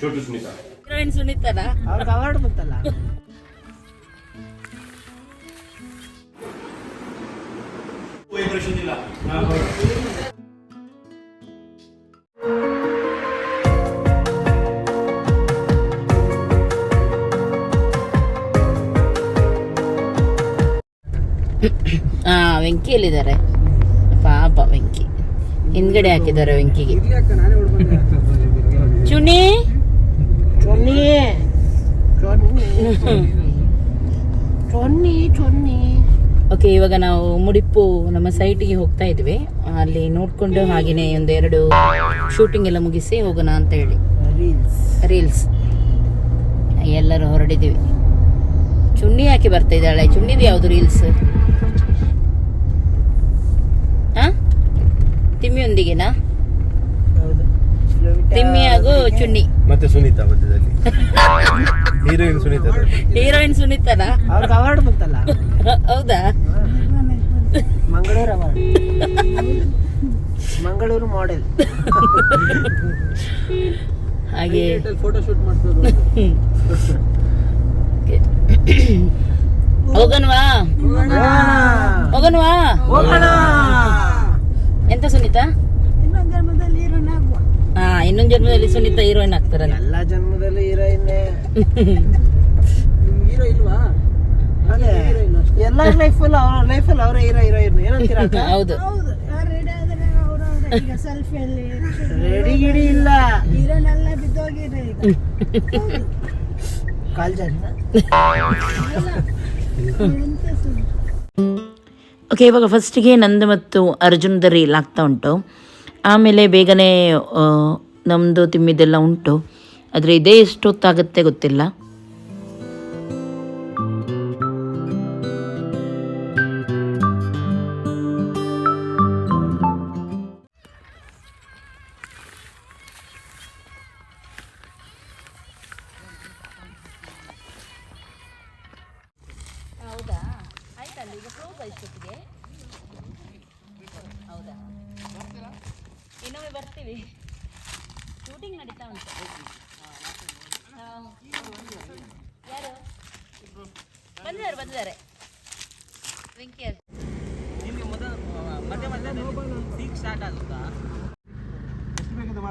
Chotu heroine ಅವ್ರಿಗೆ award ಬಂತಲ್ಲ? ಹಾ ಆ ಪಾಪ ವೆಂಕಿ. ಹಿಂದ್ಗಡೆ ಹಾಕಿದ್ದಾರೆ ವೆಂಕಿಗೆ. ಚುನಿ ಚೊನ್ನಿ ಚೊನ್ನಿ ಚೊನ್ನಿ ಚೊನ್ನಿ ಓಕೆ ಇವಾಗ ನಾವು ಮುಡಿಪು ನಮ್ಮ ಸೈಟಿಗೆ ಹೋಗ್ತಾ ಇದ್ವಿ. ಅಲ್ಲಿ ನೋಡ್ಕೊಂಡು ಹಾಗೇನೆ ಒಂದೆರಡು ಶೂಟಿಂಗ್ ಎಲ್ಲ ಮುಗಿಸಿ ಹೋಗೋಣ ಅಂತ ಹೇಳಿ. ರೀಲ್ಸ್ ರೀಲ್ಸ್ ಎಲ್ಲರೂ ಹೊರಡಿದ್ದೀವಿ ಚುನ್ನಿ ಯಾಕೆ ಬರ್ತಾ ಇದ್ದಾಳೆ? ಚುನ್ನಿದು ಯಾವುದು ರೀಲ್ಸ್ ಹಾ? ತಿಮ್ಮಿಯೊಂದಿಗೆನಾ ತಿಮ್ಮಿ ಹಾಗೂ ಚುನ್ನಿ. ಮತ್ತೆ ಸುನೀತಾ ಮಧ್ಯದಲ್ಲಿ. ಹೀರೋಯಿನ್ ಸುನೀತಾ ಹೀರೋಯಿನ್ ಸುನೀತಾನ? ಅವ್ರಿಗೆ ಅವಾರ್ಡ್ ಬಂತಲ್ಲ? ಹೌದಾ? ಮಂಗಳೂರು ಅವಾರ್ಡ್ ಮಂಗಳೂರು ಮಾಡೆಲ್ ಹಾಗೆ. ಫೋಟೋ ಶೂಟ್ ಮಾಡ್ತಾರೆ ಹೋಗನ್ವಾ ಹೋಗನ್ವಾ ಹೋಗೋಣ. ಎಂತ ಸುನೀತಾ? ಇನ್ನೊಂದ್ ಜನ್ಮದಲ್ಲಿ ಸುನೀತಾ ಹೀರೋಯಿನ್ ಆಗ್ತಾರಲ್ಲ ಎಲ್ಲ ಜನ್ಮದಲ್ಲಿ ಹೀರೋಯಿನ್ ಹೀರೋ ಇಲ್ವಾ ಅದೇ ಎಲ್ಲರ ಲೈಫಲ್ಲಿ ಅವ್ರ ಲೈಫಲ್ಲಿ ಅವರೇ ಹೀರೋ ಹೀರೋಯಿನ್ ಏನಂತೀರ? ಹೌದು. ರೆಡಿ ಗಿಡಿ ಇಲ್ಲ. ಕಾಲ್ ಜನ ಓಕೆ ಇವಾಗ ಫಸ್ಟಿಗೆ ನಂದು ಮತ್ತು ಅರ್ಜುನ್ದ ರೀಲ್ ಆಗ್ತಾ ಉಂಟು. ಆಮೇಲೆ ಬೇಗನೆ ನಮ್ಮದು ತಿಮ್ಮಿದೆಲ್ಲ ಉಂಟು. ಆದರೆ ಇದೇ ಎಷ್ಟೊತ್ತಾಗುತ್ತೆ ಗೊತ್ತಿಲ್ಲ.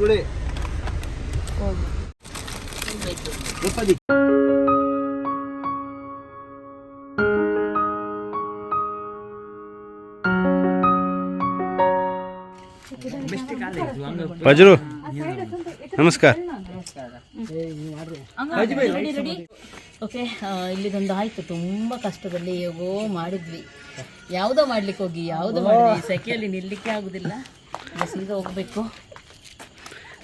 ರೂಪಾಯಿ ಪಜರು ನಮಸ್ಕಾರ. ಓಕೆ ಇಲ್ಲಿದೊಂದು ಆಯ್ತು. ತುಂಬಾ ಕಷ್ಟದಲ್ಲಿ ಹೇಗೋ ಮಾಡಿದ್ವಿ. ಯಾವುದೋ ಮಾಡ್ಲಿಕ್ಕೆ ಹೋಗಿ ಯಾವುದೋ ಮಾಡಿದ್ವಿ ಸೆಕೆಯಲ್ಲಿ ನಿಲ್ಲಿಕ್ಕೆ ಆಗುದಿಲ್ಲ. ಬಸ್ಸಿಗೆ ಹೋಗ್ಬೇಕು.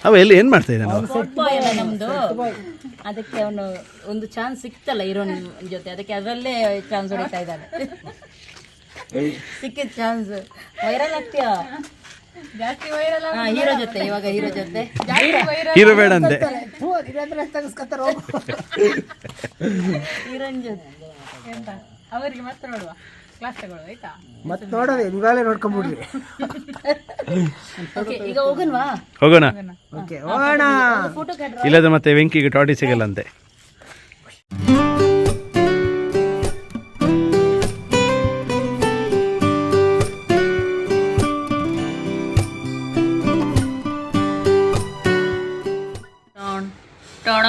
ಅವ ಎಲ್ಲಿ ಏನ್ ಮಾಡ್ತಾ ಇದ್ದಾನೆ ಅವ? ನಮ್ದು. ಅದಕ್ಕೆ ಅವನು ಒಂದು ಚಾನ್ಸ್ ಸಿಕ್ತಲ್ಲ ಹೀರೋನ್ ಜೊತೆ. ಅದಕ್ಕೆ ಅದರಲ್ಲೇ ಚಾನ್ಸ್ ಹೊಡಿತಾ ಇದ್ದಾನೆ. ಸಿಕ್ಕಿದ ಚಾನ್ಸ್ ವೈರಲ್ ಆಗ್ತೀಯಾ? ಜಾಸ್ತಿ ವೈರಲ್ ಹೀರೋ ಜೊತೆ ಇವಾಗ ಹೀರೋ ಜೊತೆ. ಹೀರೋ ಬೇಡ ಅಂದೆ ಹೀರೋನ್ ಜೊತೆ. ಅವರಿಗೆ ಮಾತ್ರ ನೋಡುವ. ಕ್ಲಾಸ್ ತಗೊಳ್ಳುವ ಆಯ್ತಾ? ಮತ್ತೆ ನೋಡೋದು ಇವಾಗಲೇ ನೋಡ್ಕೊಂಬಿಡ್ರಿ. ಓಕೆ ಈಗ ಹೋಗನ್ವಾ ಹೋಗೋಣ. ಓಕೆ ಹೋಗೋಣ. ಫೋಟೋ ಇಲ್ಲದ್ರೆ ಮತ್ತೆ ವೆಂಕಿಗೆ ಟಾಟಿ ಸಿಗಲ್ಲಂತೆ. ಟಣ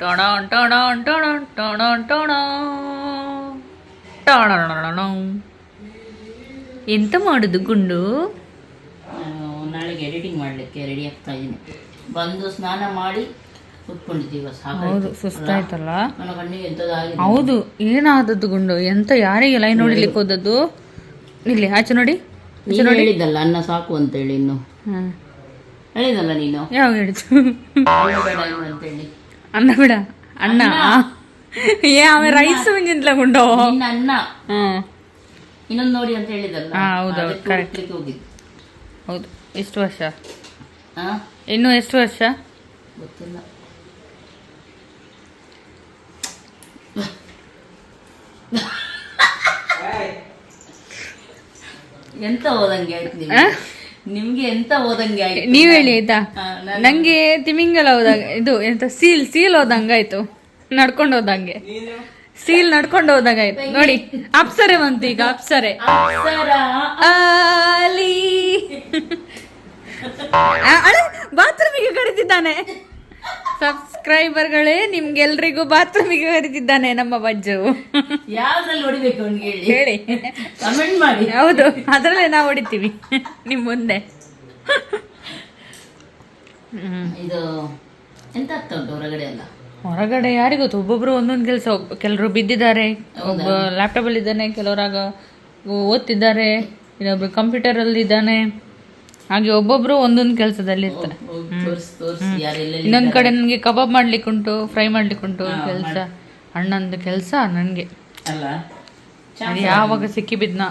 ಟಣ ಟಣ ಟಣ ಟಣ ಟೊಣನ್ ಟೊಣನ್ ಎಂತ ಮಾಡುದು ಗುಂಡು ನಾಳೆಗೆ ಎಡಿಟಿಂಗ್ ಮಾಡಲಿಕ್ಕೆ ರೆಡಿ ಆಗ್ತಾ ಇದ್ದೀನಿ ಬಂದು ಸ್ನಾನ ಮಾಡಿ ಹೌದು ಸುಸ್ತಾಯ್ತಲ್ಲ ಹೌದು ಏನಾದದ್ದು ಗುಂಡು ಎಂತ ಯಾರಿಗೆ ಲೈನ್ ನೋಡಿಲಿಕ್ಕೆ ಹೋದದ್ದು ಇಲ್ಲಿ ಆಚೆ ನೋಡಿ ಹೇಳಿದ್ದಲ್ಲ ಅನ್ನ ಸಾಕು ಅಂತೇಳಿ ಇನ್ನು ಹ್ಮ್ ಹೇಳಿದಲ್ಲ ನೀನು ಯಾವ ಹೇಳಿದ್ದು ಅನ್ನ ಬೇಡ ಇನ್ನು ಏ ಆಮೇಲೆ ರೈಸ್ ನಿನ್ನ ಅನ್ನ. ಇನ್ನೊಂದು ನೋಡಿ ಅಂತ ಹೇಳಿದಲ್ಲ ಹಾ, ಹೌದು, ಹೌದು, ಹೋಗಿದ್ದು. ಎಷ್ಟು ವರ್ಷ? ಇನ್ನು ಎಷ್ಟು ವರ್ಷ? ಗೊತ್ತಿಲ್ಲ. ಎಂತ ಓದಂಗೆ ಆಯ್ತು ನಿಮ್ಗೆ? ಆ? ನಿಮ್ಗೆ ಎಂತ ಓದಂಗೆ ಆಯ್ತು? ನೀವ್ ಹೇಳಿ ಆಯ್ತಾ? ನಂಗೆ ತಿಮಿಂಗಲ ಹೋದಾಗ ಇದು ಎಂತ ಸೀಲ್ ಸೀಲ್ ಹೋದಂಗಾಯ್ತು. ನಡ್ಕೊಂಡು ಹೋದಂಗೆ ಸೀಲ್ ನಡ್ಕೊಂಡು ಹೋದಂಗಾಯ್ತು ನೋಡಿ ಅಪ್ಸರೆ ಬಂತು ಈಗ ಅಪ್ಸರೆ. ಅಪ್ಸರ ಆಲಿ. ಬಾತ್ರೂಮಿಗೆ ಕರೆದಿದ್ದಾನೆ ಸಬ್ಸ್ಕ್ರೈಬರ್ಗಳೇ ನಿಮ್ಗೆಲ್ರಿಗೂ ಬಾತ್ರೂಮಿಗೆ ಕರೆದಿದ್ದಾನೆ ನಮ್ಮ ಬಜ್ಜು. ಯಾವ್ದ್ರಲ್ಲಿ ಹೊಡಿಬೇಕು ಅವ್ನಿಗೆ ಹೇಳಿ? ಹೇಳಿ. ಕಮೆಂಟ್ ಮಾಡಿ. ಹೌದು ಅದರಲ್ಲೇ ನಾವು ಹೊಡಿತೀವಿ ನಿಮ್ ಮುಂದೆ. ಹ್ಮ್ ಇದು ಎಂತ ಆಗ್ತಾ ಉಂಟು ಹೊರಗಡೆ ಎಲ್ಲ? ಹೊರಗಡೆ ಯಾರಿಗೂ ಗೊತ್ತು ಒಬ್ಬೊಬ್ರು ಒಂದೊಂದು ಕೆಲಸ ಕೆಲವರು ಬಿದ್ದಿದ್ದಾರೆ ಒಬ್ಬ ಲ್ಯಾಪ್ಟಾಪ್ ಅಲ್ಲಿ ಇದ್ದಾನೆ ಕೆಲವರಾಗ ಓದ್ತಿದ್ದಾರೆ ಇನ್ನೊಬ್ರು ಕಂಪ್ಯೂಟರ್ ಅಲ್ಲಿ ಇದ್ದಾನೆ ಹಾಗೆ ಒಬ್ಬೊಬ್ರು ಒಂದೊಂದು ಕೆಲಸದಲ್ಲಿ ಇರ್ತಾರೆ. ಇನ್ನೊಂದ್ ಕಡೆ ನನಗೆ ಕಬಾಬ್ ಮಾಡ್ಲಿಕ್ಕುಂಟು ಫ್ರೈ ಮಾಡ್ಲಿಕ್ಕುಂಟು ಕೆಲಸ. ಅಣ್ಣಂದು ಕೆಲಸ ನನಗೆ. ಯಾವಾಗ ಸಿಕ್ಕಿ ಬಿದ್ನ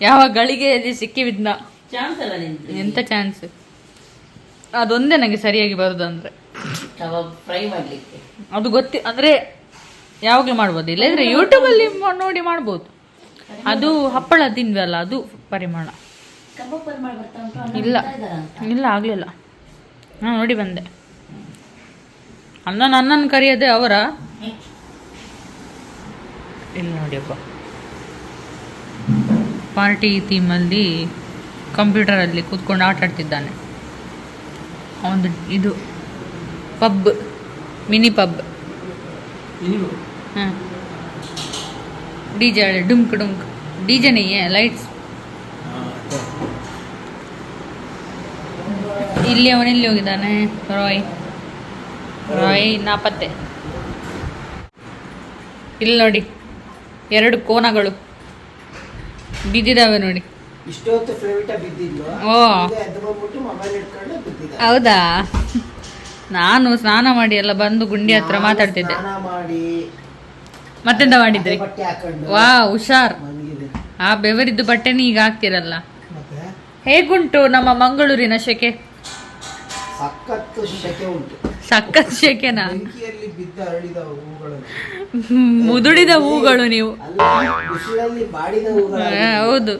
ಯಾವಾಗ ಗಳಿಗೆಯಲ್ಲಿ ಸಿಕ್ಕಿ ಬಿದ್ನ ಚಾನ್ಸ್ ಅಲ್ಲ ನಿಂತು ಎಂತ ಚಾನ್ಸ್? ಅದೊಂದೇ ನನಗೆ ಸರಿಯಾಗಿ ಬರೋದಂದ್ರೆ ಕಬಾಬ್ ಫ್ರೈ ಮಾಡ್ಲಿಕ್ಕೆ. ಅದು ಗೊತ್ತಿ ಅಂದ್ರೆ ಯಾವಾಗಲೂ ಮಾಡ್ಬೋದು. ಇಲ್ಲದ್ರೆ ಯೂಟ್ಯೂಬಲ್ಲಿ ನೋಡಿ ಮಾಡ್ಬೋದು. ಅದು ಹಪ್ಪಳ ತಿಂದ್ವಲ್ಲ ಅದು ಪರಿಮಾಣ. ಕಬಾಬ್ ಮಾಡಿ ಬರ್ತಾ ಉಂಟು ಅಣ್ಣ ಇಲ್ಲ. ಬರ್ತಾ ಇದ್ದಾರಾ? ಇಲ್ಲ ಆಗಲಿಲ್ಲ. ನಾನು ನೋಡಿ ಬಂದೆ. ಅನ್ನ ನನ್ನನ್ನು ಕರೆಯೋದೆ ಅವರ? ಇಲ್ಲಿ ನೋಡಿಯಪ್ಪ ಪಾರ್ಟಿ ಥೀಮಲ್ಲಿ ಕಂಪ್ಯೂಟರಲ್ಲಿ ಕೂತ್ಕೊಂಡು ಆಟ ಆಡ್ತಿದ್ದಾನೆ. ಒಂದು ಇದು ಪಬ್ ಮಿನಿ ಪಬ್. ಹಾಂ. ಡಿ ಜೆ ಡುಮ್ಕ್ ಡುಮ್ಕ್ ಡಿ ಜೆನೇ ಲೈಟ್ಸ್. ಇಲ್ಲಿ ಅವನೆಲ್ಲಿ ಹೋಗಿದ್ದಾನೆ ರಾಯ್. ರಾಯ್ ನಾಪತ್ತೆ. ಇಲ್ಲಿ ನೋಡಿ ಎರಡು ಕೋನಗಳು. ಬಿದ್ದಿದ್ದಾವೆ ನೋಡಿ. ಇಷ್ಟೊತ್ತು ಫ್ಲೇವಿಟ ಬಿದ್ದಿದ್ಲು. ಓ. ಎದ್ದು ಬಂದ್ಬಿಟ್ಟು ಮೊಬೈಲ್ ಇಟ್ಕೊಂಡು ಬಿದ್ದಿದ್ದ. ಹೌದಾ? ನಾನು ಸ್ನಾನ ಮಾಡಿ ಎಲ್ಲ ಬಂದು ಗುಂಡಿ ಹತ್ರ ಮಾತಾಡ್ತಿದ್ದೆ. ಸ್ನಾನ ಮಾಡಿ ಮತ್ತೆಂತ ಮಾಡಿದ್ರಿ? ಬಟ್ಟೆ ಹಾಕೊಂಡು. ವಾ ಹುಷಾರ್. ಮಲಗಿದೆ ಆ ಬೆವರಿದ್ದು ಬಟ್ಟೆನೇ ಈಗ ಹಾಕ್ತಿರಲ್ಲ? ಮತ್ತೆ? ಹೇಗುಂಟು ನಮ್ಮ ಮಂಗಳೂರಿನ ಶೆಕೆ? ಸಖತ್ತು ಶೆಕೆ ಉಂಟು. ಸಖತ್ ಶೆಕೆನಾ? ಬೆಂಕಿಯಲ್ಲಿ ಬಿದ್ದ ಅರಳಿದ ಹೂಗಳು. ಮುದುಡಿದ ಹೂಗಳು ನೀವು. ಅಲ್ಲ ಬಿಸಿಲಲ್ಲಿ ಬಾಡಿದ ಹೂಗಳು ಆ, ಹೌದು.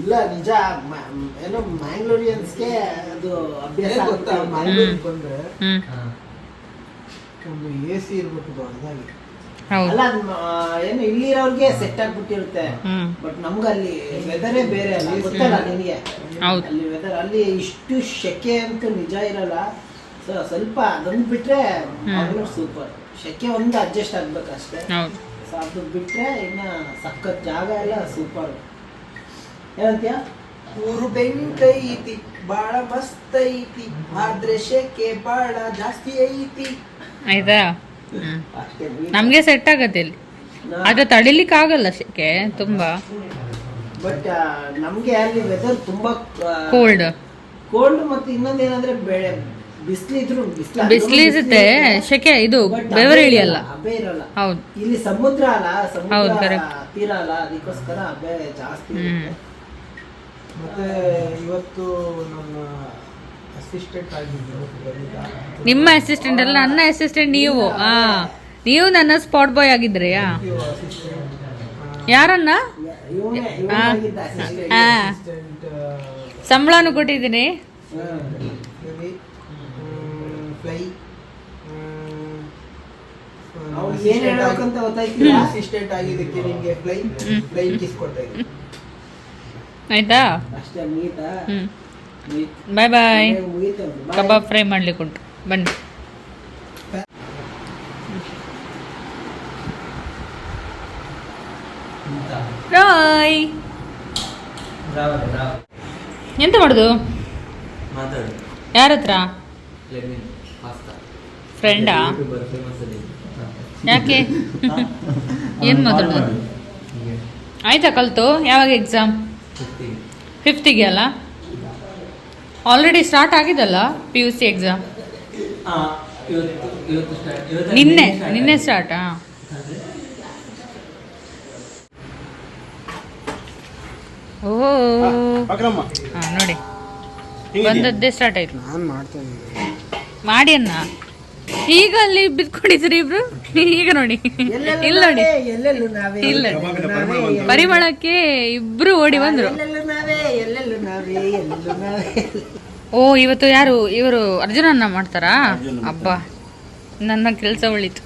ಇಲ್ಲ ನಿಜ ಏನೋ ಮ್ಯಾಂಗ್ಳೂರಿಯನ್ಸ್ಗೆ ಅದು ಅಭ್ಯಾಸ ಗೊತ್ತಾ? ಮ್ಯಾಂಗ್ಳೂರ್ ಬಂದ್ರೆ ಹ್ಮ್. ಒಂದು ಎ ಸಿ ಇರ್ಬೇಕು ದೊಡ್ಡದಾಗಿ. ಹೌದು. ಅಲ್ಲ ಏನು ಇಲ್ಲಿ ಏನು ಇಲ್ಲಿರೋರ್ಗೆ ಸೆಟ್ ಆಗ್ಬಿಟ್ಟಿರುತ್ತೆ. ಬಟ್ ನಮ್ಗೆ ಅಲ್ಲಿ ವೆದರೇ ಬೇರೆ ಅಲ್ಲಿ. ಗೊತ್ತಲ್ಲ ನಿನಗೆ? ಹೌದು. ಅಲ್ಲಿ ವೆದರ್ ಅಲ್ಲಿ ಇಷ್ಟು ಶೆಕೆ ಅಂತೂ ನಿಜ ಇರಲ್ಲ. ಸೊ ಸ್ವಲ್ಪ ಅದೊಂದು ಬಿಟ್ರೆ ಮಂಗಳೂರು ಸೂಪರ್ ಶೆಕೆ ಒಂದು ಅಡ್ಜಸ್ಟ್ ಆಗ್ಬೇಕಷ್ಟೇ. ಹೌದು. ಸೊ ಅದು ಬಿಟ್ರೆ ಇನ್ನ ಸಖತ್ ಜಾಗ ಎಲ್ಲ ಸೂಪರ್ ಏನಂತೀಯ ಊರು ಬೆಂಕೈತಿ ಬಾಳ ಮಸ್ತ್ ಐತಿ ಆದ್ರೆ ಶೆಕೆ ಬಾಳ ಜಾಸ್ತಿ ಐತಿ. ಆಯ್ತಾ? ನಮ್ಗೆ ಸೆಟ್ ಆಗತ್ತೆ ಇಲ್ಲಿ. ಅದು ತಡಿಲಿಕ್ಕೆ ಆಗಲ್ಲ ಶೆಕೆ ತುಂಬಾ. ಬಟ್ ನಮ್ಗೆ ಅಲ್ಲಿ ವೆದರ್ ತುಂಬಾ ಕೋಲ್ಡ್ ಕೋಲ್ಡ್ ಮತ್ತೆ ಇನ್ನೊಂದೇನಂದ್ರೆ ಬೆಳೆ ಬಿಸಿಲಿದ್ರು ಬಿಸಿಲು ಇರುತ್ತೆ ಶೆಕೆ ಇದು ಬೆವರು ಇಳಿಯಲ್ಲ. ಇರಲ್ಲ. ಹೌದು. ಇಲ್ಲಿ ಸಮುದ್ರ ಅಲ್ಲ ಹೌದು, ಸಮುದ್ರ. ತೀರ ಅಲ್ಲ ಅದಕ್ಕೋಸ್ಕರ ಜಾಸ್ತಿ. ಮತ್ತೆ ಇವತ್ತು ನನ್ನ ಅಸಿಸ್ಟೆಂಟ್ ಆಗಿದ್ದು ನಿಮ್ಮ ಅಸಿಸ್ಟೆಂಟ್ ಅಲ್ಲ ನನ್ನ ಅಸಿಸ್ಟೆಂಟ್ ನೀವು. ಆ ನೀವು ನನ್ನ ಸ್ಪಾಟ್ ಬಾಯ್ ಆಗಿದ್ರಿಯಾ ಯಾರನ್ನ? ಇವನೇ assistant. ಆ. ಸಂಬಳನು ಕೊಟ್ಟಿದ್ದೀನಿ. ಫ್ಲೈ ಅವ್ನಿಗೆ ಏನ್ ಹೇಳ್ಬೇಕಂತ ಗೊತ್ತಾಯ್ತಿಲ್ಲ? ಅಸಿಸ್ಟೆಂಟ್ ಆಗಿದ್ದಕ್ಕೆ ನಿಮ್ಗೆ ಫ್ಲೈ ಫ್ಲೈ ಕಿಸ್ ಕೊಡ್ತಾ ಇದ್ದೀನಿ. ಆಯ್ತಾ? ಮುಗೀತು. ಬಾಯ್ ಬಾಯ್ ಕಬಾಬ್ ಫ್ರೈ ಮಾಡ್ಲಿಕ್ಕೆ ಉಂಟು ಬನ್ನಿ. ರಾಯ್. ಎಂತ ಮಾಡುದು? ಯಾರ ಹತ್ರ ಫ್ರೆಂಡಾ ಯಾಕೆ? ಏನ್ ಮಾತಾಡೋದು ಆಯ್ತಾ ಕಲ್ತು? ಯಾವಾಗ ಎಕ್ಸಾಮ್ ಫಿಫ್ತಿಗೆ ಅಲ್ಲ? ಆಲ್ರೆಡಿ ಸ್ಟಾರ್ಟ್ ಆಗಿದಲ್ಲ ಪಿ ಯು ಸಿ ಎಕ್ಸಾಮ್ ಇವತ್ತು ಇವತ್ತು ಸ್ಟಾರ್ಟ್ ಇವತ್ತು ನಿನ್ನೆ ನಿನ್ನೆ ಸ್ಟಾರ್ಟಾ ಓಹೋ ನೋಡಿ. ಬಂದದ್ದೇ ಸ್ಟಾರ್ಟ್ ಆಯ್ತು. ನಾನು ಮಾಡ್ತಾ ಮಾಡಿ ಅನ್ನ ಈಗ ಅಲ್ಲಿ ಬಿದ್ಕೊಂಡಿದ್ರಿ ಇಬ್ರು? ಈಗ ನೋಡಿ. ಇಲ್ಲ ನೋಡಿ. ಎಲ್ಲೆಲ್ಲೂ ನಾವೇ. ಇಲ್ಲ. ಪರಿಮಳಕ್ಕೆ ಇಬ್ರು ಓಡಿ ಬಂದ್ರು. ಎಲ್ಲೆಲ್ಲೂ ನಾವೇ ಎಲ್ಲೆಲ್ಲೂ ನಾವೇ ಎಲ್ಲೆಲ್ಲೂ ಓ ಇವತ್ತು ಯಾರು ಇವರು ಅರ್ಜುನನ್ನ ಮಾಡ್ತಾರಾ? ಅಬ್ಬ ನನ್ನ ಕೆಲಸ ಉಳಿತು.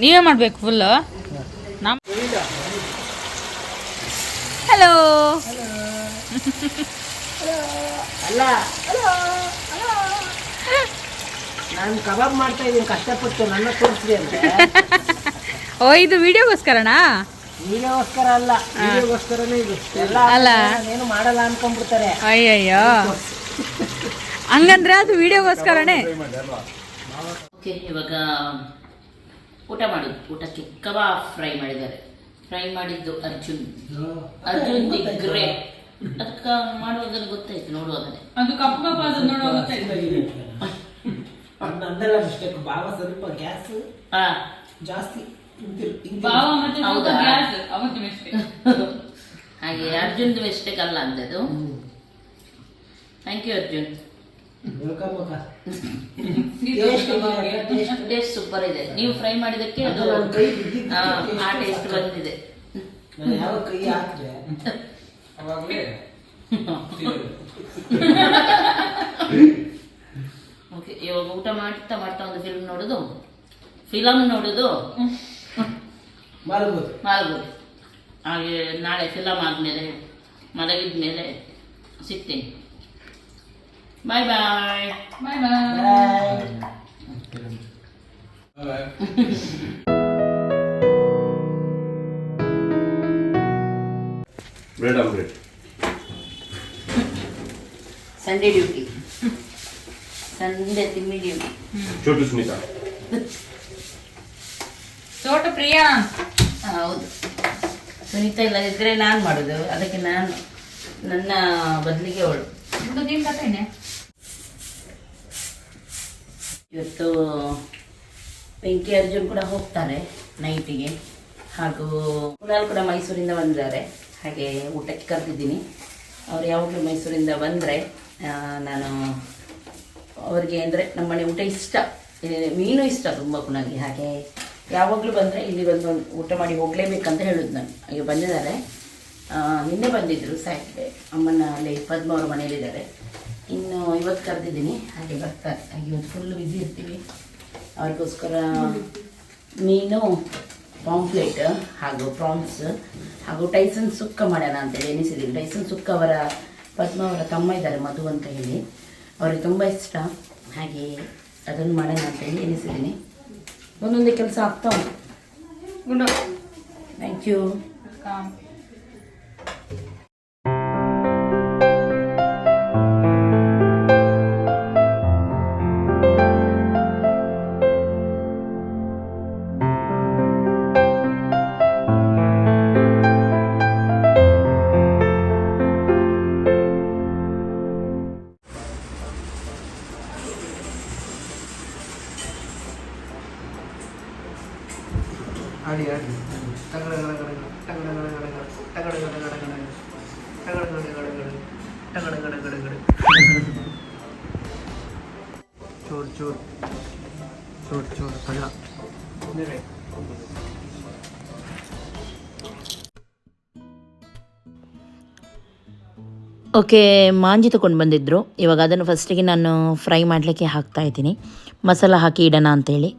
ನೀವೇ ಮಾಡ್ಬೇಕು ಫುಲ್ ನಮ್ ಹಲೋ ಅಲ್ಲ. ನಾನು ಕಬಾಬ್ ಮಾಡ್ತಾ ಇದ್ದೀನಿ ಕಷ್ಟಪಟ್ಟು ನನ್ನ ತೋರಿಸ್ರಿ ಅಂತ. ಓ ಇದು ವಿಡಿಯೋಗೋಸ್ಕರನಾ? ವಿಡಿಯೋಗೋಸ್ಕರ ಅಲ್ಲ ವಿಡಿಯೋಗೋಸ್ಕರನೇ ಇದು. ಎಲ್ಲ ಅಲ್ಲ. ಏನು ಮಾಡಲ್ಲ ಅನ್ಕೊಂಡ್ಬಿಡ್ತಾರೆ. ಅಯ್ಯಯ್ಯೋ. ಹಂಗಂದ್ರೆ ಅದು ವಿಡಿಯೋಗೋಸ್ಕರನೇ. ಓಕೆ ಇವಾಗ ಊಟ ಮಾಡುದು ಊಟಕ್ಕೆ ಕಬಾಬ್ ಫ್ರೈ ಮಾಡಿದ್ದಾರೆ. ಫ್ರೈ ಮಾಡಿದ್ದು ಅರ್ಜುನ್. Arjun the great. ಅದಕ್ಕೆ ಮಾಡುವಾಗಲೇ ಗೊತ್ತಾಯ್ತು ನೋಡುವಾಗಲೇ ಅದು ಕಪ್ಪು ಕಪ್ಪ ಅದು ನೋಡೋ ಅದು ನಂದೆಲ್ಲ ಮಿಸ್ಟೇಕ್ ಬಾವ ಸ್ವಲ್ಪ ಗ್ಯಾಸ್ ಹಾ. ಜಾಸ್ತಿ ಮತ್ತೆ ಸ್ವಲ್ಪ ಹೌದಾ? ಗ್ಯಾಸ್ ಅವತ್ತು mistake. ಹಾಗೆ ಅರ್ಜುನ್ ಮಿಸ್ಟೇಕ್ ಅಲ್ಲ ಅಂದದು ಥ್ಯಾಂಕ್ ಯು ಅರ್ಜುನ್. ವೆಲ್ಕಮ್ ಅಕ್ಕ. ಟೇಸ್ಟ್ ಸೂಪರ್ ಇದೆ ನೀವು ಫ್ರೈ ಮಾಡಿದಕ್ಕೆ ಅದು ಅದು ನನ್ನ ಕೈ ಬಿದ್ದಿದ್ದಕ್ಕೆ ಆ, taste ಟೇಸ್ಟ್. ಬಂದಿದೆ. ನಾನು ಯಾವ ಕೈ ಹಾಕಿದೆ? ಇವಾಗ ಊಟ ಮಾಡ್ತಾ ಮಾಡ್ತಾ ಒಂದು ಫಿಲ್ಮ್ ನೋಡೋದು. ಫಿಲಮ್ ನೋಡೋದು. ಮಲಗೋದು. ಮಲಗೋದು. ಹಾಗೆ ನಾಳೆ ಫಿಲಮ್ ಆದಮೇಲೆ ಮಲಗಿದ ಮೇಲೆ ಸಿಗ್ತೀನಿ. Bye bye bye bye Bye. Bread omelette Sunday duty Sunday Timmi duty Chotu Smita Chota Priya ಹೌದು. ಸುನೀತಾ ಇಲ್ಲದಿದ್ದರೆ ನಾನು ಮಾಡೋದು. ಅದಕ್ಕೆ ನಾನು ನನ್ನ ಬದಲಿಗೆ ಅವಳು. ಇದು ಕಥೆನೆ? ಇವತ್ತು ಬೆಂಕಿ ಅರ್ಜುನ್ ಕೂಡ ಹೋಗ್ತಾರೆ ನೈಟಿಗೆ. ಹಾಗೂ ಕುಣಾಲ್ ಕೂಡ ಮೈಸೂರಿಂದ ಬಂದಿದ್ದಾರೆ. ಹಾಗೆ ಊಟಕ್ಕೆ ಕರೆದಿದ್ದೀನಿ. ಅವ್ರು ಯಾವಾಗಲೂ ಮೈಸೂರಿಂದ ಬಂದರೆ ನಾನು ಅವರಿಗೆ ಅಂದರೆ ನಮ್ಮನೆ ಊಟ ಇಷ್ಟ. ಮೀನು ಇಷ್ಟ ತುಂಬ ಕುನಾಗಿ ಹಾಗೆ ಯಾವಾಗಲೂ ಬಂದರೆ ಇಲ್ಲಿ ಬಂದು ಊಟ ಮಾಡಿ ಹೋಗಲೇಬೇಕಂತ ಹೇಳೋದು ನಾನು. ಈಗ ಬಂದಿದ್ದಾರೆ. ನಿನ್ನೆ ಬಂದಿದ್ದರು ಸ್ಯಾಟರ್ಡೆ ಅಮ್ಮನ ಅಲ್ಲಿ ಪದ್ಮ ಅವ್ರ ಮನೆಯಲ್ಲಿದ್ದಾರೆ. ಇನ್ನು ಇವತ್ತು ಕರೆದಿದ್ದೀನಿ. ಹಾಗೆ ಬರ್ತಾರೆ. ಇವತ್ತು ಫುಲ್ ಬಿಸಿ ಇರ್ತೀವಿ. ಅವ್ರಿಗೋಸ್ಕರ ಮೀನು ಪಾಂಪ್ಲೆಟ್ ಹಾಗೂ ಪ್ರಾನ್ಸ್ ಹಾಗೂ ಟೈಸನ್ ಸುಕ್ಕ ಮಾಡೋಣ ಅಂತೇಳಿ ಎನಿಸಿದ್ದೀನಿ ಟೈಸನ್ ಸುಕ್ಕ ಅವರ, ಪದ್ಮ ಅವರ ತಮ್ಮ ಇದ್ದಾರೆ ಮಧು ಅಂತ ಹೇಳಿ. ಅವ್ರಿಗೆ ತುಂಬ ಇಷ್ಟ. ಹಾಗೆ ಅದನ್ನು ಮಾಡೋಣ ಅಂತೇಳಿ ಎನಿಸಿದ್ದೀನಿ ಒಂದೊಂದೇ ಕೆಲಸ ಆಗ್ತಾ ಉಂಟು. ಗುಡ್. ಥ್ಯಾಂಕ್ ಯು ಓಕೆ ಮಾಂಜಿ ತೊಗೊಂಡು ಬಂದಿದ್ದರು ಇವಾಗ ಅದನ್ನು ಫಸ್ಟಿಗೆ ನಾನು ಫ್ರೈ ಮಾಡಲಿಕ್ಕೆ ಹಾಕ್ತಾ ಇದ್ದೀನಿ. ಮಸಾಲ ಹಾಕಿ ಇಡೋಣ ಅಂತೇಳಿ.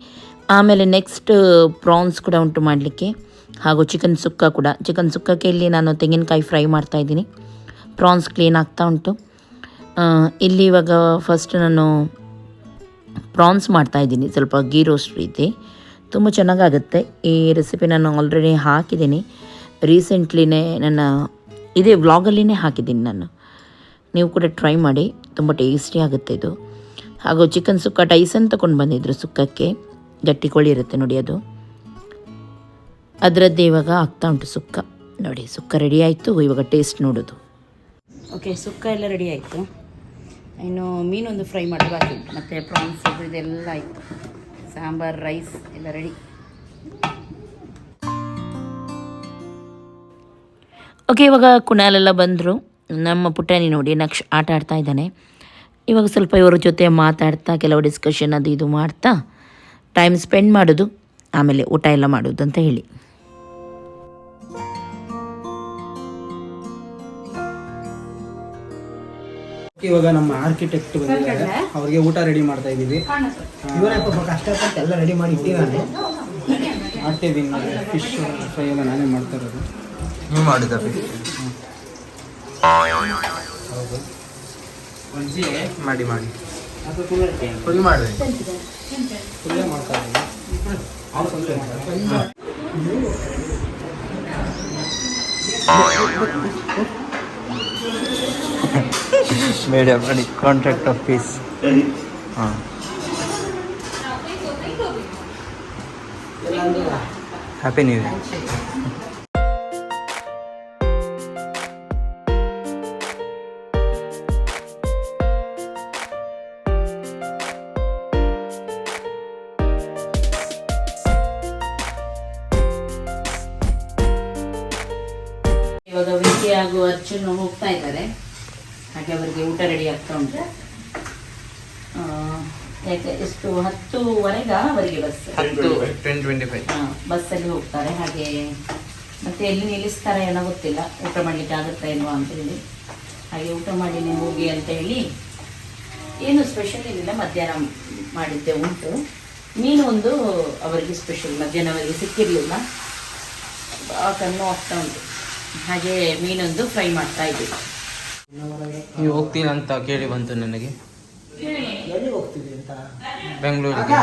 ಆಮೇಲೆ ನೆಕ್ಸ್ಟ್ ಪ್ರಾನ್ಸ್ ಕೂಡ ಉಂಟು ಮಾಡಲಿಕ್ಕೆ. ಹಾಗೂ ಚಿಕನ್ ಸುಕ್ಕ ಕೂಡ. ಚಿಕನ್ ಸುಕ್ಕಕ್ಕೆ ಇಲ್ಲಿ ನಾನು ತೆಂಗಿನಕಾಯಿ ಫ್ರೈ ಮಾಡ್ತಾ ಇದ್ದೀನಿ. ಪ್ರಾನ್ಸ್ ಕ್ಲೀನ್ ಆಗ್ತಾ ಉಂಟು. ಇಲ್ಲಿ ಇವಾಗ ಫಸ್ಟ್ ನಾನು ಪ್ರಾನ್ಸ್ ಮಾಡ್ತಾ ಇದ್ದೀನಿ. ಸ್ವಲ್ಪ ಗೀ ರೋಸ್ಟ್ ರೀತಿ. ತುಂಬ ಚೆನ್ನಾಗಾಗುತ್ತೆ. ಈ ರೆಸಿಪಿ ನಾನು ಆಲ್ರೆಡಿ ಹಾಕಿದ್ದೀನಿ. ರೀಸೆಂಟ್ಲಿನೇ ನನ್ನ, ಇದೇ ವ್ಲಾಗಲ್ಲಿನೇ ಹಾಕಿದ್ದೀನಿ ನಾನು. ನೀವು ಕೂಡ ಟ್ರೈ ಮಾಡಿ ತುಂಬ ಟೇಸ್ಟಿ ಆಗುತ್ತೆ ಇದು. ಹಾಗೂ ಚಿಕನ್ ಸುಕ್ಕ ಟೈಸನ್ ತಗೊಂಡು ಬಂದಿದ್ರು ಸುಕ್ಕಕ್ಕೆ. ಗಟ್ಟಿ ಕೋಳಿ ಇರುತ್ತೆ ನೋಡಿ ಅದು. ಅದರದ್ದೇ ಇವಾಗ ಆಗ್ತಾ ಉಂಟು ಸುಕ್ಕ. ನೋಡಿ ಸುಕ್ಕ ರೆಡಿ ಆಯಿತು ಇವಾಗ ಟೇಸ್ಟ್ ನೋಡೋದು. ಓಕೆ ಸುಕ್ಕ ಎಲ್ಲ ರೆಡಿ ಆಯಿತು. ಇನ್ನು ಮೀನೊಂದು ಫ್ರೈ ಮಾಡೋದು ಬಾಕಿ ಉಂಟು. ಮತ್ತು ಪ್ರಾನ್ಸ್ ಇದೆಲ್ಲ ಆಯಿತು. ಸಾಂಬಾರ್ ರೈಸ್ ಎಲ್ಲ ರೆಡಿ ಓಕೆ ಇವಾಗ ಕುಣಾಲೆಲ್ಲ ಬಂದರು. ನಮ್ಮ ಪುಟ್ಟಣಿ ನೋಡಿ ನಕ್ಷ ಆಟ ಆಡ್ತಾ ಇದ್ದಾನೆ. ಇವಾಗ ಸ್ವಲ್ಪ ಇವರ ಜೊತೆ ಮಾತಾಡ್ತಾ ಕೆಲವು ಡಿಸ್ಕಷನ್ ಅದು ಇದು ಮಾಡ್ತಾ ಟೈಮ್ ಸ್ಪೆಂಡ್ ಮಾಡೋದು ಆಮೇಲೆ ಊಟ ಎಲ್ಲ ಮಾಡೋದು ಅಂತ ಹೇಳಿ. ಇವಾಗ ನಮ್ಮ ಆರ್ಕಿಟೆಕ್ಟ್ ಬಂದಿದ್ದಾರೆ. ಅವ್ರಿಗೆ ಊಟ ರೆಡಿ ಮಾಡ್ತಾ ಇದ್ದೀವಿ. ಇವರೇ ಪಾಪ ಕಷ್ಟಪಟ್ಟು ಎಲ್ಲ ರೆಡಿ ಮಾಡಿ ಇಟ್ಟಿದ್ದಾನೆ ಮಾಡ್ತಾ ಇದ್ದೀನಿ ಫಿಶ್ ಫ್ರೈ ಎಲ್ಲ ನಾನೇ ಮಾಡ್ತಾ ಇರೋದು. ನೀವು ಮಾಡಿದ ಮಾಡಿ ಮಾಡಿ. ಫುಲ್ ಮಾಡಿ ಫುಲ್ಲೇ ಮಾಡ್ತಾ ಇದ್ದೀನಿ. ಅವ್ರು ಸ್ವಲ್ಪ ಮಾಡ್ತಾರೆ. ಮೇಡ ಮಾಡಿ ಕಾಂಟ್ರಾಕ್ಟ್ ಆಫ್ ಪೀಸ್ ಹಾಂ ಹ್ಯಾಪಿ ನ್ಯೂ ಇಯರ್ ಹಾಗೂ ಅರ್ಜುನ್ ಹೋಗ್ತಾ ಇದ್ದಾರೆ. ಹಾಗೆ ಅವರಿಗೆ ಊಟ ರೆಡಿ ಆಗ್ತಾ ಉಂಟು. ಆ, ಯಾಕೆ ಎಷ್ಟು ಹತ್ತುವರೆಗ ಅವರಿಗೆ ಬಸ್ ಆ, ಬಸ್ಸಲ್ಲಿ ಹೋಗ್ತಾರೆ. ಹಾಗೆ ಮತ್ತೆ ಎಲ್ಲಿ ನಿಲ್ಲಿಸ್ತಾರೆ ಏನೋ ಗೊತ್ತಿಲ್ಲ. ಊಟ ಮಾಡ್ಲಿಕ್ಕೆ ಆಗುತ್ತಾ ಇಲ್ವಾ ಅಂತ ಹೇಳಿ. ಹಾಗೆ ಊಟ ಮಾಡಿ ನೀವು ಹೋಗಿ ಅಂತ ಹೇಳಿ ಏನು ಸ್ಪೆಷಲ್ ಏನಿಲ್ಲ. ಮಧ್ಯಾಹ್ನ ಮಾಡಿದ್ದೆ ಉಂಟು. ಮೀನು ಒಂದು ಅವರಿಗೆ ಸ್ಪೆಷಲ್ ಮಧ್ಯಾಹ್ನ ಅವರಿಗೆ ಸಿಕ್ಕಿರಲಿಲ್ಲ. ಕಣ್ಣು ಆಗ್ತಾ ಉಂಟು. ಹಾಗೆ ಮೀನೊಂದು ಫ್ರೈ ಮಾಡ್ತಾ ಇದ್ದೀವಿ ನೀವು ಹೋಗ್ತೀನಿ ಅಂತ ಕೇಳಿ ಬಂತು ನನಗೆ. ಬೆಂಗಳೂರಿಗೆ.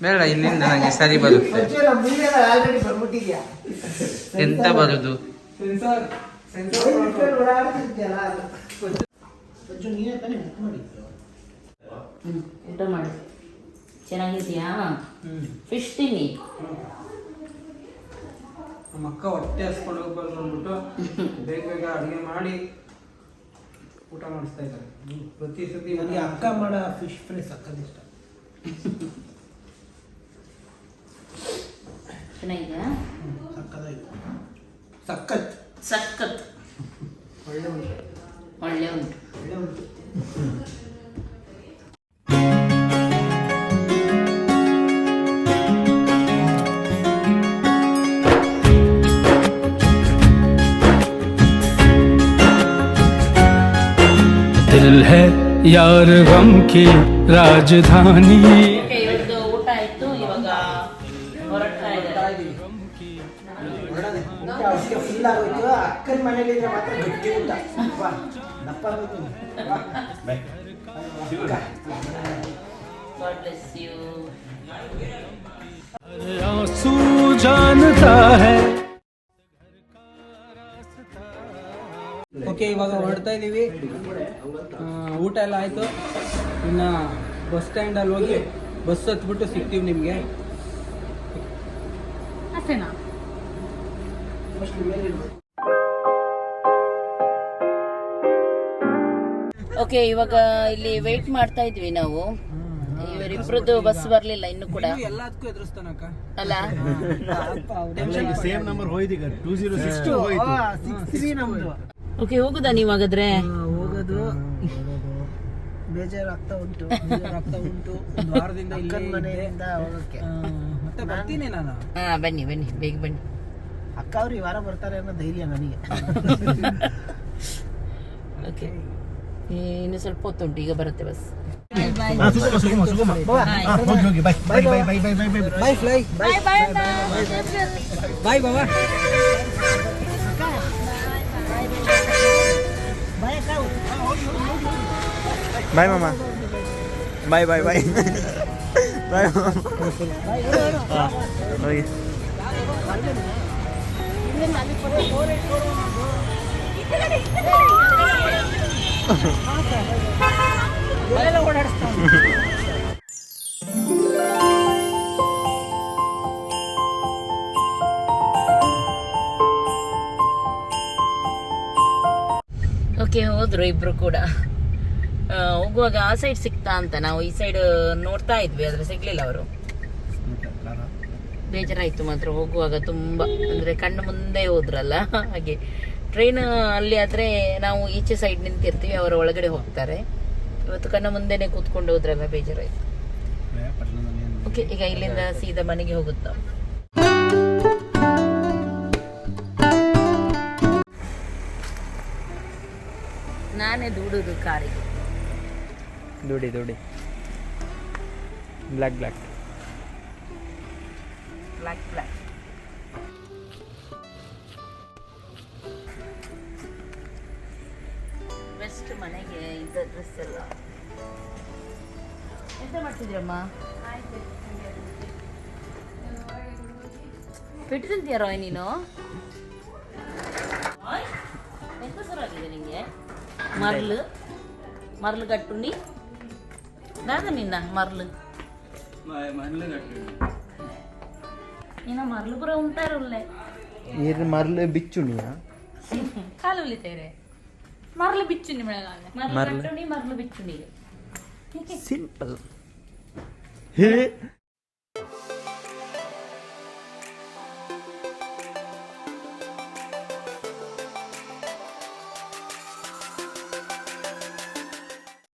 ಬೇಡ ಇಲ್ಲಿಂದ ನನಗೆ ಸರಿ ಬರುತ್ತೆ. ಎಂತ ಬರುದು? ಊಟ ಮಾಡಿ. ಚೆನ್ನಾಗಿದೆಯಾ? ಹ್ಞೂ ಫಿಶ್ ತಿನ್ನಿ. ನಮ್ಮ ಅಕ್ಕ ಹೊಟ್ಟೆ ಹಸ್ಕೊಂಡು ಹೋಗ್ಬಾರ್ದು ಅಂದ್ಬಿಟ್ಟು ಬೇಗ ಬೇಗ ಅಡುಗೆ ಮಾಡಿ ಊಟ ಮಾಡಿಸ್ತಾ ಇದ್ದಾರೆ. ಪ್ರತಿ ಸತಿ ನನಗೆ ಅಕ್ಕ ಮಾಡೋ ಫಿಶ್ ಫ್ರೈ ಸಕ್ಕತ್ ಇಷ್ಟ. ಚೆನ್ನಾಗಿದೆ ಸಕ್ಕತ್ತಾಯ್ತು. ಸಕ್ಕತ್. ಸಖತ್ ಒಳ್ಳೆ ಉಂಟು. ಒಳ್ಳೆ ಉಂಟು. ಒಳ್ಳೆ ಉಂಟು. है यार गम की राजधानी ಓಕೆ ಇವತ್ತು ಊಟ ಆಯ್ತು ಇವಾಗ ಹೊರಡ್ತಾ ಇದ್ದಾರೆ ಹೊರಡದೆ. ಊಟ ಅವಶ್ಯ ಫುಲ್ ಆಗೋಯ್ತು ಅಕ್ಕನ ಮನೇಲಿ ಇದ್ರೆ ಮಾತ್ರ ಗಟ್ಟಿ ಊಟ ಬಾ, ದಪ್ಪ ಆಗೋಯ್ತು ಬಾ. ಅಕ್ಕ. ಗಾಡ್ ಬ್ಲೆಸ್ ಯು आंसू जानता है ಓಕೆ ಇವಾಗ ಹೊರಡ್ತಾ ಇದ್ದೀವಿ ಊಟ ಎಲ್ಲ ಆಯಿತು. ಇನ್ನು ಬಸ್ ಸ್ಟ್ಯಾಂಡಲ್ಲಿ ಹೋಗಿ ಬಸ್ ಹತ್ಬಿಟ್ಟು ಸಿಗ್ತೀವಿ ನಿಮಗೆ. ಅಷ್ಟೇನಾ? ಓಕೆ ಇವಾಗ ಇಲ್ಲಿ ವೆಯ್ಟ್ ಮಾಡ್ತಾ ಇದ್ವಿ ನಾವು. ಇವರಿಬ್ರದ್ದು ಬಸ್ ಬರ್ಲಿಲ್ಲ ಇನ್ನು ಕೂಡ. ಎಲ್ಲದಕ್ಕೂ ಎದುರಿಸ್ತಾನಕ್ಕ ಅಲ್ಲ? ಸೇಮ್ ನಂಬರ್ ಹೋಯ್ದೀಗ ಟೂ ಜೀರೋ ಸಿಕ್ಸ್ ನಮ್ದು. ಓಕೆ ಹೋಗುದಾ ನೀವು ಹಾಗಾದ್ರೆ? ಹೋಗೋದು. ಬೇಜಾರಾಗ್ತಾ ಉಂಟು ಬೇಜಾರಾಗ್ತಾ ಉಂಟು. ಒಂದು ವಾರದಿಂದ ಇಲ್ಲೇ ಮನೆಯಿಂದ ಹೋಗಕ್ಕೆ ಮತ್ತೆ ಬರ್ತೀನಿ ನಾನು. ಹಾ ಬನ್ನಿ ಬನ್ನಿ ಬೇಗ ಬನ್ನಿ. ಅಕ್ಕ ಅವ್ರು ಈ ವಾರ ಬರ್ತಾರೆ ಅನ್ನೋ ಧೈರ್ಯ ನನಗೆ. ಓಕೆ ಇನ್ನು ಸ್ವಲ್ಪ ಹೊತ್ತುಂಟು ಈಗ ಬರುತ್ತೆ ಬಸ್. ಬಾಯ್ ಬಾಯ್ ಬಾಯ್ ಬಾಯ್ ಬಾಯ್ ಬಾಯ್ ಫ್ಲೈ ಬಾಯ್ ಬಾಯ್ ಬಾಯ್ ಬಾಬಾ ಬಾಯ್ ಮಾಮ ಬಾಯ್ ಬಾಯ್ ಬಾಯ್ ಬಾಯ್ ಹೋಗಿ ನೋಡ್ಲಿಕ್ಕೆ ಹೋದ್ರು ಇಬ್ರು ಕೂಡ. ಹೋಗುವಾಗ ಆ ಸೈಡ್ ಸಿಕ್ತಾ ಅಂತ ನಾವು ಈ ಸೈಡ್ ನೋಡ್ತಾ ಇದ್ವಿ ಆದ್ರೆ ಸಿಗ್ಲಿಲ್ಲ ಅವರು. ಬೇಜಾರಾಯ್ತು ಮಾತ್ರ ಹೋಗುವಾಗ ತುಂಬಾ. ಅಂದ್ರೆ ಕಣ್ಣು ಮುಂದೆ ಹೋದ್ರಲ್ಲ ಹಾಗೆ. ಟ್ರೈನ್ ಅಲ್ಲಿ ಆದ್ರೆ ನಾವು ಈಚೆ ಸೈಡ್ ನಿಂತಿರ್ತೀವಿ ಅವರ ಒಳಗಡೆ ಹೋಗ್ತಾರೆ. ಇವತ್ತು ಕಣ್ಣು ಮುಂದೆನೆ ಕೂತ್ಕೊಂಡು ಹೋದ್ರಲ್ಲ ಬೇಜಾರಾಯ್ತು. ಓಕೆ ಈಗ ಇಲ್ಲಿಂದ ಸೀದಾ ಮನೆಗೆ ಹೋಗುತ್ತಾ ನಾನೇ ದುಡುದು ಕಾರಿಗೆ. ದುಡಿ ದುಡಿ. Black black black black best ಮನೆಗೆ ಇದ್ದ ಡ್ರೆಸ್ ಎಲ್ಲ. ಎಂತ ಮಾಡ್ತಿದ್ರಮ್ಮ? ಪೆಟ್ಟು ರಾಯ್ ನೀನು? ಎಂತ ಸರಾಗಿದೆ ನಿಂಗೆ? ಮರ್ಲು మరలు. మరలు కట్టుండి దాదా నిన్న మరలు? నిన్న మరలు కూడా ఉంటారు మరలు బిచ్చుండియా కాలువలు తేరే మరలు బిచ్చుండి మరలు కట్టుండి మరలు బిచ్చుండి సింపుల్.